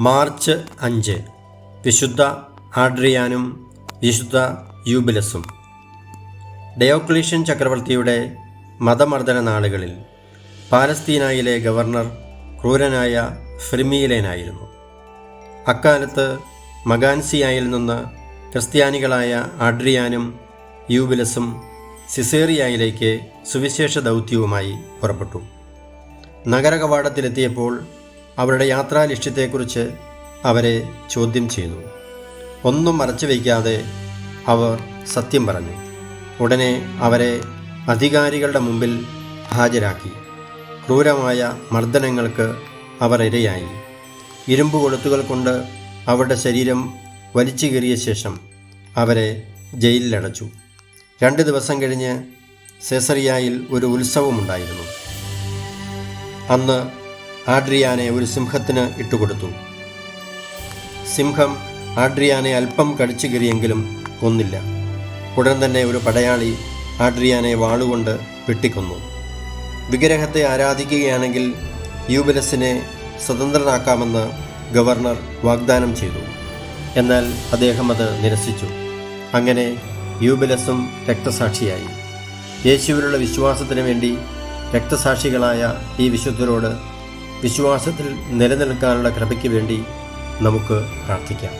March അഞ്ച്. വിശുദ്ധ ആഡ്രിയാനും വിശുദ്ധ യൂബിലസും. ഡയോക്ലീഷ്യൻ ചക്രവർത്തിയുടെ മതമർദ്ദന നാളുകളിൽ പാലസ്തീനായിലെ ഗവർണർ ക്രൂരനായ ഫ്രിമീലേനായിരുന്നു അക്കാലത്ത് മഗാൻസിയായിൽ നിന്ന് ക്രിസ്ത്യാനികളായ ആഡ്രിയാനും യൂബിലസും സിസേറിയയിലേക്ക് സുവിശേഷ ദൗത്യവുമായി പുറപ്പെട്ടു. നഗരകവാടത്തിലെത്തിയപ്പോൾ അവരുടെ യാത്രാ ലക്ഷ്യത്തെക്കുറിച്ച് അവരെ ചോദ്യം ചെയ്തു. ഒന്നും മറച്ചു വയ്ക്കാതെ അവർ സത്യം പറഞ്ഞു. ഉടനെ അവരെ അധികാരികളുടെ മുമ്പിൽ ഹാജരാക്കി. ക്രൂരമായ മർദ്ദനങ്ങൾക്ക് അവർ ഇരയായി. ഇരുമ്പ് കൊളുത്തുകൾ കൊണ്ട് അവരുടെ ശരീരം വലിച്ചു കീറിയ ശേഷം അവരെ ജയിലിലടച്ചു. രണ്ട് ദിവസം കഴിഞ്ഞ് സെസറിയായിൽ ഒരു ഉത്സവമുണ്ടായിരുന്നു. അന്ന് ആഡ്രിയാനെ ഒരു സിംഹത്തിന് ഇട്ടുകൊടുത്തു. സിംഹം ആഡ്രിയാനെ അല്പം കടിച്ചു കീറിയെങ്കിലും കൊന്നില്ല. ഉടൻ തന്നെ ഒരു പടയാളി ആഡ്രിയാനെ വാളുകൊണ്ട് വെട്ടിക്കൊന്നു. വിഗ്രഹത്തെ ആരാധിക്കുകയാണെങ്കിൽ യൂബിലസിനെ സ്വതന്ത്രനാക്കാമെന്ന് ഗവർണർ വാഗ്ദാനം ചെയ്തു. എന്നാൽ അദ്ദേഹം അത് നിരസിച്ചു. അങ്ങനെ യൂബിലസും രക്തസാക്ഷിയായി. യേശുവിനുള്ള വിശ്വാസത്തിന് വേണ്ടി രക്തസാക്ഷികളായ ഈ വിശുദ്ധരോട് വിശ്വാസത്തിൽ നിലനിൽക്കാനുള്ള കൃപയ്ക്ക് വേണ്ടി നമുക്ക് പ്രാർത്ഥിക്കാം.